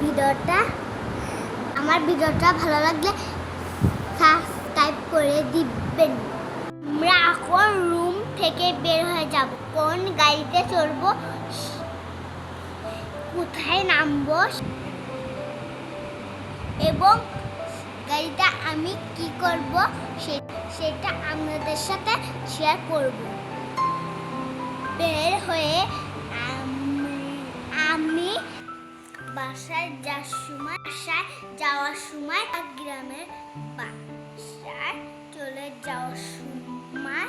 ভিডিওটা আমার ভিডিওটা ভালো লাগলে সাবস্ক্রাইব করে দিবেন। আমরা এখন রুম থেকে বের হয়ে যাব। কোন গাড়িতে চড়বো? কোথায় নামবো? এবং গাড়িটা আমি কি করব? সেটা আপনাদের সাথে শেয়ার করব। বের হয়ে আমি বাসায় যাওয়ার সময়, বাসায় যাওয়ার সময় গ্রামের বাসায় চলে যাওয়ার সময়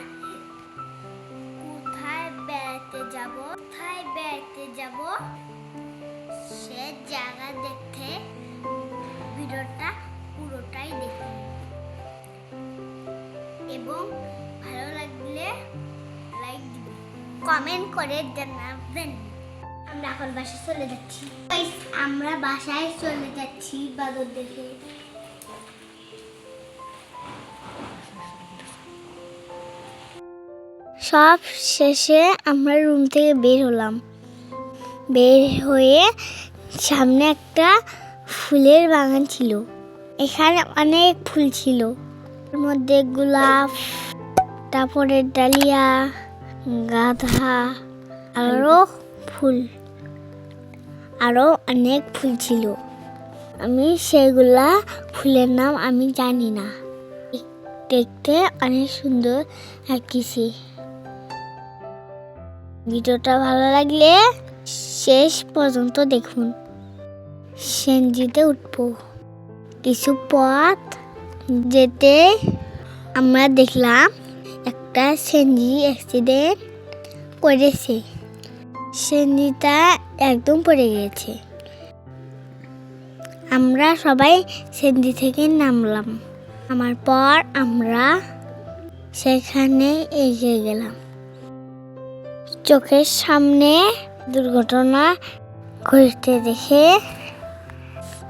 কোথায় বেড়াতে যাব, কোথায় বেড়াতে যাব সে জায়গা দেখতে ভিডিওটা পুরোটাই দেখুন। এবং ভালো লাগলে লাইক কমেন্ট করে জানাবেন। আমরা এখন বাসায় চলে যাচ্ছি। আমরা বাসায় চলে যাচ্ছি বাদর দেখে। সব শেষে আমরা রুম থেকে বের হলাম। বের হয়ে সামনে একটা ফুলের বাগান ছিল। এখানে অনেক ফুল ছিল। এর মধ্যে গোলাপ, তারপরে ডালিয়া গাধা আরও ফুল। আরও অনেক ফুল ছিল। আমি সেগুলা ফুলের নাম আমি জানি না। দেখতে অনেক সুন্দর লাগতেছে। ভিডিওটা ভালো লাগলে শেষ পর্যন্ত দেখুন। সেনজিতে উঠবো। কিছু পথ যেতে আমরা দেখলাম একটা সেনজি অ্যাক্সিডেন্ট করেছে। সেনজিটা একদম পড়ে গেছে। আমরা সবাই সেনজি থেকে নামলাম। আমার পর আমরা সেখানে এগিয়ে গেলাম। চোখের সামনে দুর্ঘটনা ঘটতে দেখে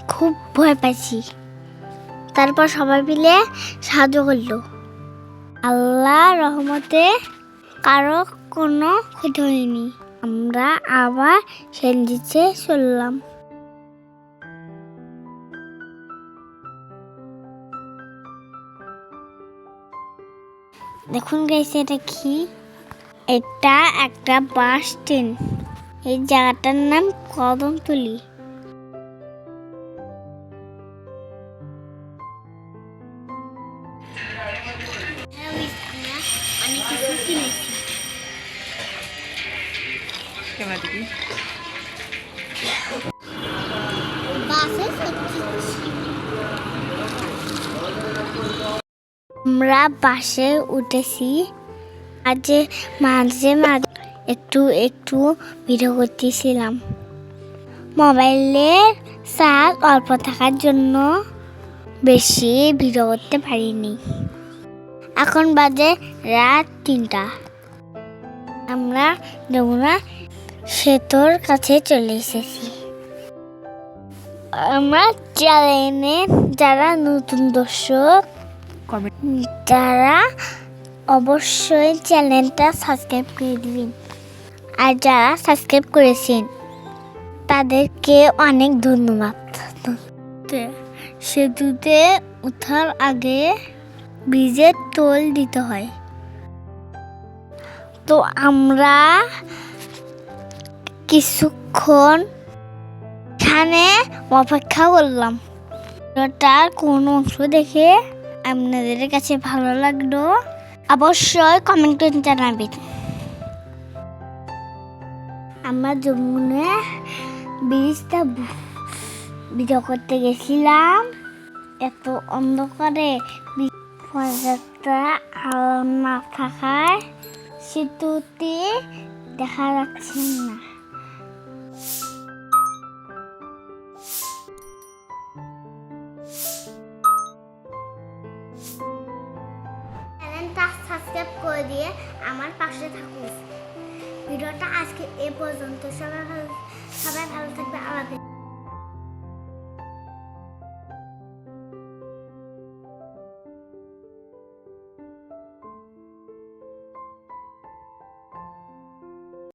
খুব ভয় পাইছি। তারপর সবাই মিলে সাহায্য করল। আল্লাহ রহমতে কারও কোনো ক্ষতি হয়নি। আমরা আবার সেন্দিতে চললাম। দেখুন গাইছে এটা কি? এটা একটা বাস স্ট্যান্ড। এই জায়গাটার নাম কদমতলি। অনেক কিছু কিনেছি। ক্যামেরা দেখি বাসে আমরা বাসে উঠেছি। আজ মাঝে মাঝে একটু একটু ভিডিও করতেছিলাম। মোবাইলের চার্জ অল্প থাকার জন্য বেশি ভিডিও করতে পারিনি। এখন বাজে রাত তিনটা। আমরা যমুনা সেতুর কাছে চলে এসেছি। আমার চ্যানেলে যারা নতুন দর্শক যারা অবশ্যই চ্যানেলটা সাবস্ক্রাইব করে দিবেন। আর যারা সাবস্ক্রাইব করেছেন তাদেরকে অনেক ধন্যবাদ। সেতুতে উঠার আগে ব্রিজের টোল দিতে হয়। তো আমরা কিছুক্ষণ এখানে অপেক্ষা করলাম। তার কোন অংশ দেখে আপনাদের কাছে ভালো লাগল অবশ্যই কমেন্ট জানাবেন। আমরা যমুনে ব্রিজটা ভিডিও করতে গেছিলাম। এত অন্ধকারে একটা আলো না থাকায় সেতুতে দেখা যাচ্ছে না। চ্যানেলটা দিয়ে আমার পাশে থাকুন। ভিডিওটা আজকে এ পর্যন্ত। সবাই ভালো সবাই ভালো থাকবে। আলাদা